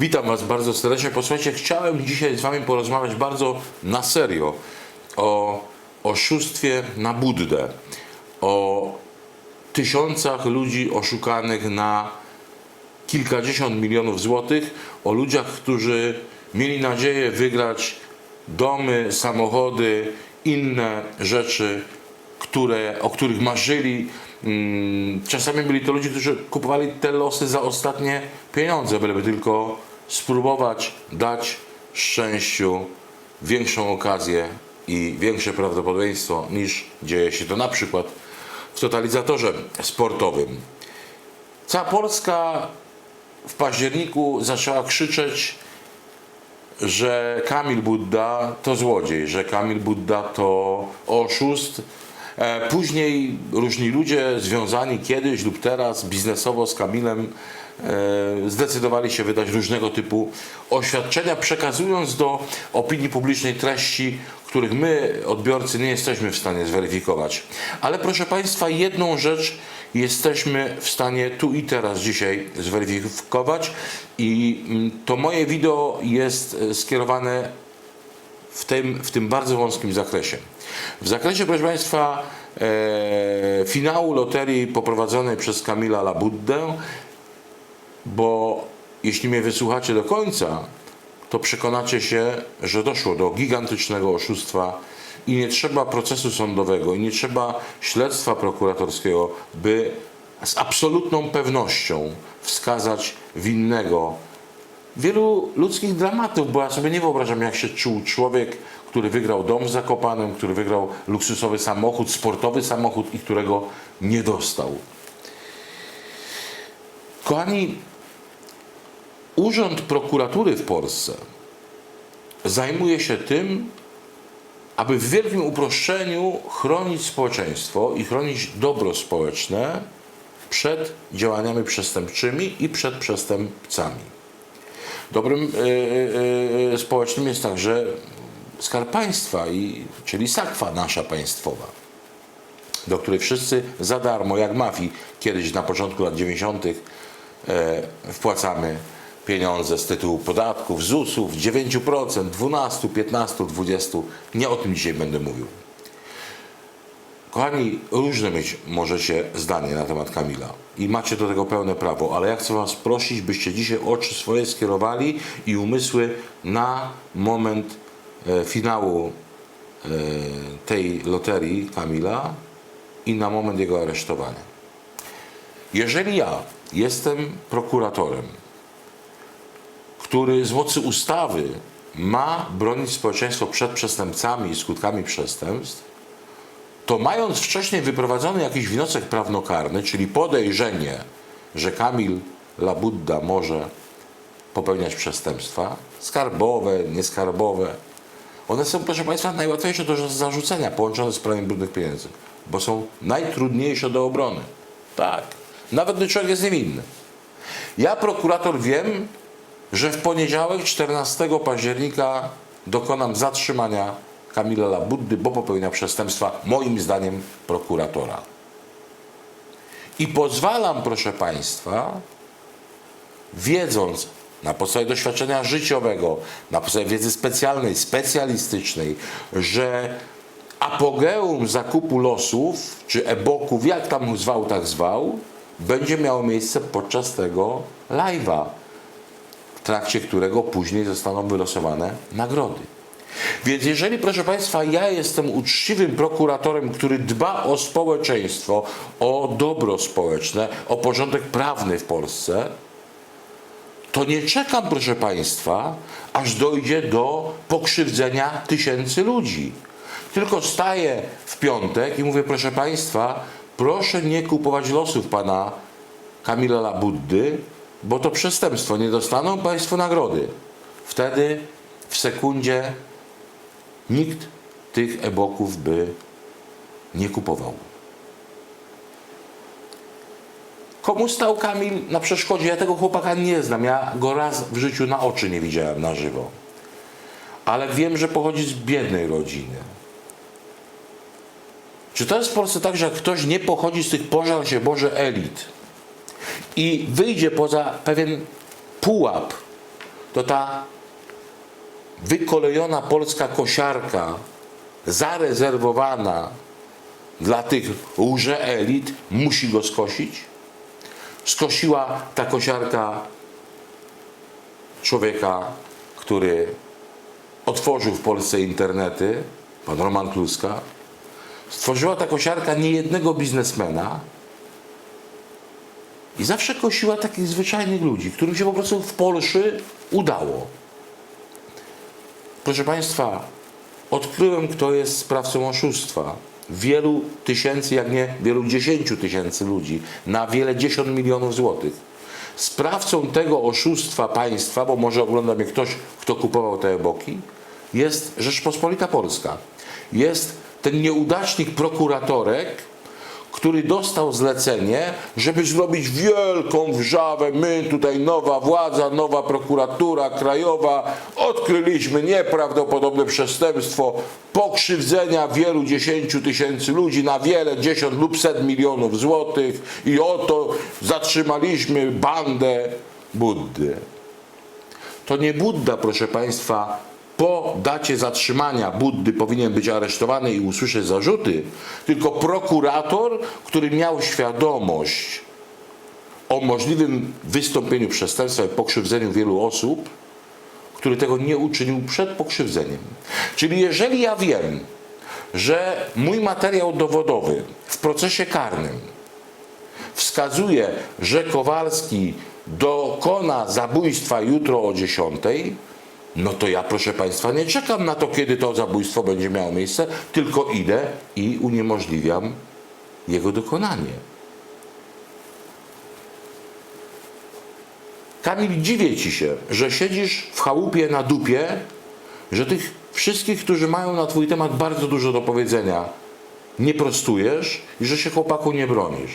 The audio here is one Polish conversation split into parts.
Witam Was bardzo serdecznie. Posłuchajcie, chciałem dzisiaj z Wami porozmawiać bardzo na serio o oszustwie na Buddę, o tysiącach ludzi oszukanych na kilkadziesiąt milionów złotych, o ludziach, którzy mieli nadzieję wygrać domy, samochody, inne rzeczy, które, o których marzyli. Mm, Czasami byli to ludzie, którzy kupowali te losy za ostatnie pieniądze, byleby tylko spróbować dać szczęściu większą okazję i większe prawdopodobieństwo niż dzieje się to na przykład w totalizatorze sportowym. Cała Polska w październiku zaczęła krzyczeć, że Kamil Budda to złodziej, że Kamil Budda to oszust. E, Później różni ludzie związani kiedyś lub teraz biznesowo z Kamilem e, zdecydowali się wydać różnego typu oświadczenia, przekazując do opinii publicznej treści, których my, odbiorcy, nie jesteśmy w stanie zweryfikować. Ale proszę Państwa, jedną rzecz jesteśmy w stanie tu i teraz dzisiaj zweryfikować i mm, to moje wideo jest e, skierowane w tym, w tym bardzo wąskim zakresie. W zakresie, proszę Państwa, e, finału loterii poprowadzonej przez Kamila Labuddę, bo jeśli mnie wysłuchacie do końca, to przekonacie się, że doszło do gigantycznego oszustwa i nie trzeba procesu sądowego, i nie trzeba śledztwa prokuratorskiego, by z absolutną pewnością wskazać winnego wielu ludzkich dramatów, bo ja sobie nie wyobrażam, jak się czuł człowiek, który wygrał dom w Zakopanem, który wygrał luksusowy samochód, sportowy samochód i którego nie dostał. Kochani, Urząd Prokuratury w Polsce zajmuje się tym, aby w wielkim uproszczeniu chronić społeczeństwo i chronić dobro społeczne przed działaniami przestępczymi i przed przestępcami. Dobrym y, y, y, społecznym jest także Skarb Państwa, i, czyli sakwa nasza państwowa, do której wszyscy za darmo, jak mafii, kiedyś na początku lat 90. E, wpłacamy pieniądze z tytułu podatków, ZUS-ów, 9%, 12, 15, 20. Nie o tym dzisiaj będę mówił. Kochani, różne mieć możecie zdanie na temat Kamila i macie do tego pełne prawo, ale ja chcę Was prosić, byście dzisiaj oczy swoje skierowali i umysły na moment e, finału e, tej loterii Kamila i na moment jego aresztowania. Jeżeli ja jestem prokuratorem, który z mocy ustawy ma bronić społeczeństwo przed przestępcami i skutkami przestępstw, to mając wcześniej wyprowadzony jakiś wniosek prawnokarny, czyli podejrzenie, że Kamil Labudda może popełniać przestępstwa skarbowe, nieskarbowe, one są, proszę Państwa, najłatwiejsze do zarzucenia połączone z praniem brudnych pieniędzy, bo są najtrudniejsze do obrony. Tak, nawet gdy człowiek jest niewinny. Ja, prokurator, wiem, że w poniedziałek 14 października dokonam zatrzymania Kamila Labuddy, bo popełnia przestępstwa, moim zdaniem, prokuratora. I pozwalam, proszę Państwa, wiedząc na podstawie doświadczenia życiowego, na podstawie wiedzy specjalnej, specjalistycznej, że apogeum zakupu losów, czy e-booków, jak tam zwał, tak zwał, będzie miało miejsce podczas tego live'a, w trakcie którego później zostaną wylosowane nagrody. Więc jeżeli, proszę Państwa, ja jestem uczciwym prokuratorem, który dba o społeczeństwo, o dobro społeczne, o porządek prawny w Polsce, to nie czekam, proszę Państwa, aż dojdzie do pokrzywdzenia tysięcy ludzi. Tylko staję w piątek i mówię, proszę Państwa, proszę nie kupować losów pana Kamila Labuddy, bo to przestępstwo. Nie dostaną Państwo nagrody. Wtedy w sekundzie nikt tych e-booków by nie kupował. Komu stał Kamil na przeszkodzie? Ja tego chłopaka nie znam. Ja go raz w życiu na oczy nie widziałem na żywo. Ale wiem, że pochodzi z biednej rodziny. Czy to jest w Polsce tak, że ktoś nie pochodzi z tych pożar się Boże elit i wyjdzie poza pewien pułap to ta wykolejona polska kosiarka, zarezerwowana dla tych łże elit, musi go skosić? Skosiła ta kosiarka człowieka, który otworzył w Polsce internety, pan Roman Kluska. Stworzyła ta kosiarka niejednego biznesmena i zawsze kosiła takich zwyczajnych ludzi, którym się po prostu w Polsce udało. Proszę Państwa, odkryłem, kto jest sprawcą oszustwa. Wielu tysięcy, jak nie wielu dziesięciu tysięcy ludzi na wiele dziesiąt milionów złotych. Sprawcą tego oszustwa państwa, bo może ogląda mnie ktoś, kto kupował te e-boki, jest Rzeczpospolita Polska. Jest ten nieudacznik prokuratorek, który dostał zlecenie, żeby zrobić wielką wrzawę. My tutaj nowa władza, nowa prokuratura krajowa, odkryliśmy nieprawdopodobne przestępstwo pokrzywdzenia wielu dziesięciu tysięcy ludzi na wiele dziesiąt lub set milionów złotych i oto zatrzymaliśmy bandę Buddy. To nie Budda, proszę Państwa, po dacie zatrzymania Buddy powinien być aresztowany i usłyszeć zarzuty, tylko prokurator, który miał świadomość o możliwym wystąpieniu przestępstwa i pokrzywdzeniu wielu osób, który tego nie uczynił przed pokrzywdzeniem. Czyli jeżeli ja wiem, że mój materiał dowodowy w procesie karnym wskazuje, że Kowalski dokona zabójstwa jutro o 10, no to ja, proszę Państwa, nie czekam na to, kiedy to zabójstwo będzie miało miejsce, tylko idę i uniemożliwiam jego dokonanie. Kamil, dziwię Ci się, że siedzisz w chałupie na dupie, że tych wszystkich, którzy mają na Twój temat bardzo dużo do powiedzenia, nie prostujesz i że się chłopaku nie bronisz.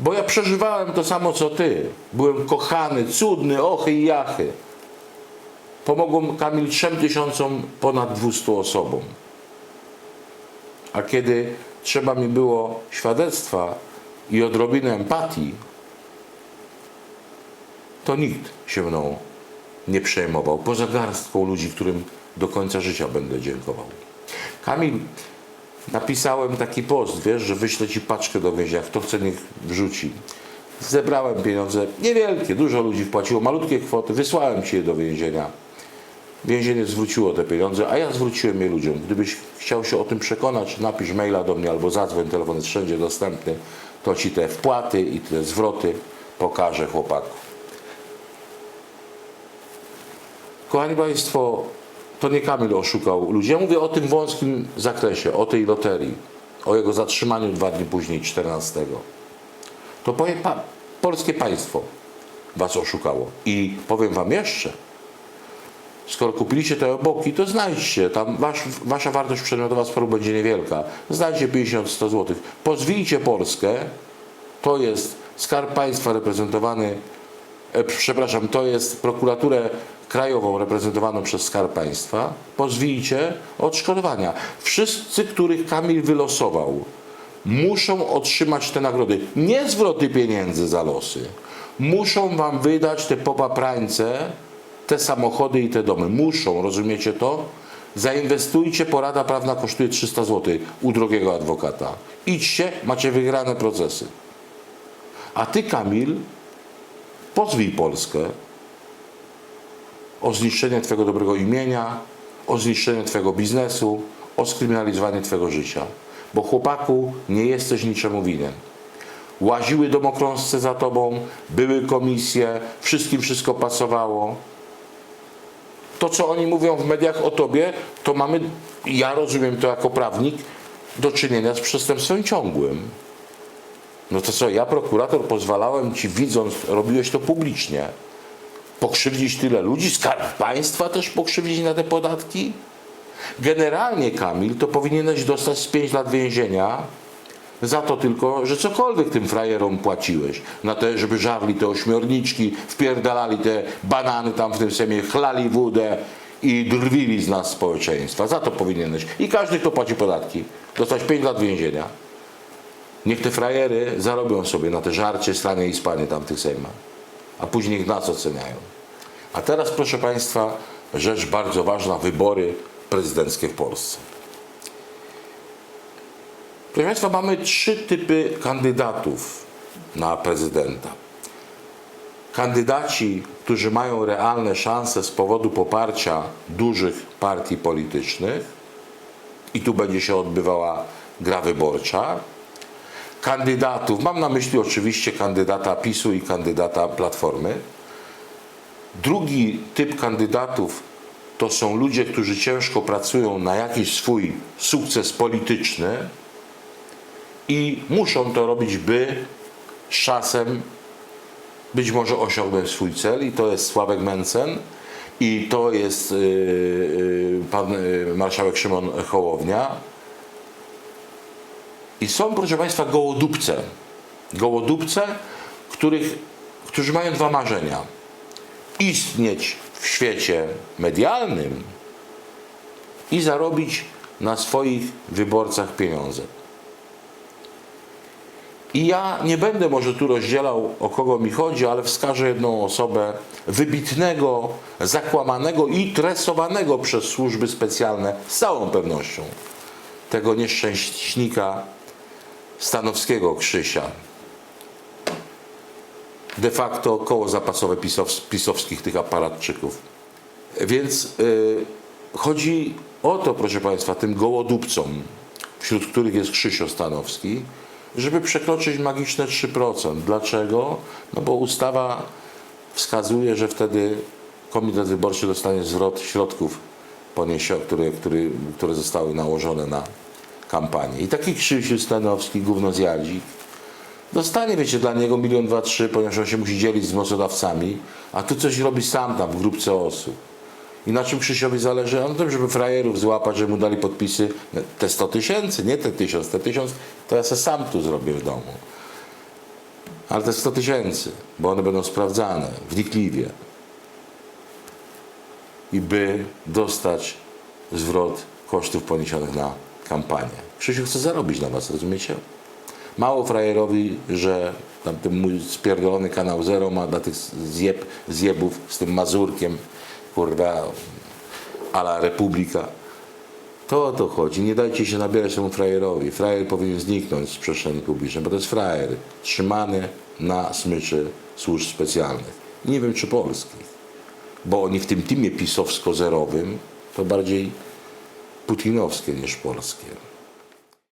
Bo ja przeżywałem to samo co Ty. Byłem kochany, cudny, ochy i jachy. Pomogłem Kamil trzem tysiącom ponad 200 osobom. A kiedy trzeba mi było świadectwa i odrobinę empatii, to nikt się mną nie przejmował, poza garstką ludzi, którym do końca życia będę dziękował. Kamil, napisałem taki post, wiesz, że wyślę ci paczkę do więzienia, kto chce niech wrzuci. Zebrałem pieniądze, niewielkie, dużo ludzi wpłaciło malutkie kwoty, wysłałem ci je do więzienia. Więzienie zwróciło te pieniądze, a ja zwróciłem je ludziom. Gdybyś chciał się o tym przekonać, napisz maila do mnie albo zadzwoń, telefon jest wszędzie dostępny, to ci te wpłaty i te zwroty pokażę chłopaku. Kochani Państwo, to nie Kamil oszukał ludzi. Ja mówię o tym wąskim zakresie, o tej loterii, o jego zatrzymaniu dwa dni później, 14. To powie pa, polskie państwo was oszukało. I powiem wam jeszcze, skoro kupiliście te oboki, to znajdźcie, tam wasz, wasza wartość przedmiotowa sporu będzie niewielka. Znajdźcie 50-100 zł. Pozwijcie Polskę, to jest Skarb Państwa reprezentowany, e, przepraszam, to jest prokuraturę krajową reprezentowaną przez Skarb Państwa. Pozwijcie odszkodowania. Wszyscy, których Kamil wylosował, muszą otrzymać te nagrody. Nie zwroty pieniędzy za losy. Muszą wam wydać te popaprańce, te samochody i te domy. Muszą, rozumiecie to? Zainwestujcie, porada prawna kosztuje 300 zł u drogiego adwokata. Idźcie, macie wygrane procesy. A ty, Kamil, pozwij Polskę o zniszczenie twojego dobrego imienia, o zniszczenie twojego biznesu, o skryminalizowanie twojego życia. Bo chłopaku, nie jesteś niczemu winien. Łaziły domokrążce za tobą, były komisje, wszystkim wszystko pasowało. To, co oni mówią w mediach o tobie, to mamy, ja rozumiem to jako prawnik, do czynienia z przestępstwem ciągłym. No to co, ja prokurator pozwalałem ci, widząc, robiłeś to publicznie, pokrzywdzić tyle ludzi, skarb państwa też pokrzywdzić na te podatki? Generalnie, Kamil, to powinieneś dostać z 5 lat więzienia za to tylko, że cokolwiek tym frajerom płaciłeś. Na te, żeby żarli te ośmiorniczki, wpierdalali te banany tam w tym semie, chlali wódę i drwili z nas społeczeństwa. Za to powinieneś. I każdy, kto płaci podatki, dostać 5 lat więzienia. Niech te frajery zarobią sobie na te żarcie, stranie i spanie tam w tych sejmach. A później ich nas oceniają. A teraz, proszę Państwa, rzecz bardzo ważna, wybory prezydenckie w Polsce. Proszę Państwa, mamy trzy typy kandydatów na prezydenta. Kandydaci, którzy mają realne szanse z powodu poparcia dużych partii politycznych, i tu będzie się odbywała gra wyborcza. Kandydatów, mam na myśli oczywiście kandydata PiSu i kandydata Platformy. Drugi typ kandydatów to są ludzie, którzy ciężko pracują na jakiś swój sukces polityczny i muszą to robić, by z czasem być może osiągnąć swój cel i to jest Sławek Mencen i to jest yy, yy, pan yy, marszałek Szymon Hołownia. I są, proszę Państwa, gołodupce. Gołodupce, których, którzy mają dwa marzenia. Istnieć w świecie medialnym i zarobić na swoich wyborcach pieniądze. I ja nie będę może tu rozdzielał, o kogo mi chodzi, ale wskażę jedną osobę wybitnego, zakłamanego i tresowanego przez służby specjalne z całą pewnością. Tego nieszczęśnika Stanowskiego Krzysia. De facto koło zapasowe pisows, pisowskich tych aparatczyków. Więc y, chodzi o to, proszę Państwa, tym gołodupcom, wśród których jest Krzysio Stanowski, żeby przekroczyć magiczne 3%. Dlaczego? No bo ustawa wskazuje, że wtedy komitet wyborczy dostanie zwrot środków, poniesie, które, które, które zostały nałożone na kampanię. I taki Krzysiu Stanowski, gówno zjadzik, dostanie, wiecie, dla niego milion, dwa, trzy, ponieważ on się musi dzielić z mocodawcami, a tu coś robi sam tam w grupce osób. I na czym Krzysiowi zależy? Na tym, żeby frajerów złapać, żeby mu dali podpisy te 100 tysięcy, nie te tysiąc, te tysiąc to ja se sam tu zrobię w domu. Ale te 100 tysięcy, bo one będą sprawdzane wnikliwie. I by dostać zwrot kosztów poniesionych na kampanię. Krzysiu chce zarobić na was, rozumiecie? Mało frajerowi, że tam ten mój spierdolony kanał Zero ma dla tych zjeb, zjebów z tym Mazurkiem, kurwa, ala Republika. To o to chodzi. Nie dajcie się nabierać temu frajerowi. Frajer powinien zniknąć z przestrzeni publicznej, bo to jest frajer trzymany na smyczy służb specjalnych. Nie wiem, czy polskich, bo oni w tym teamie pisowsko-zerowym to bardziej putinowskie niż polskie.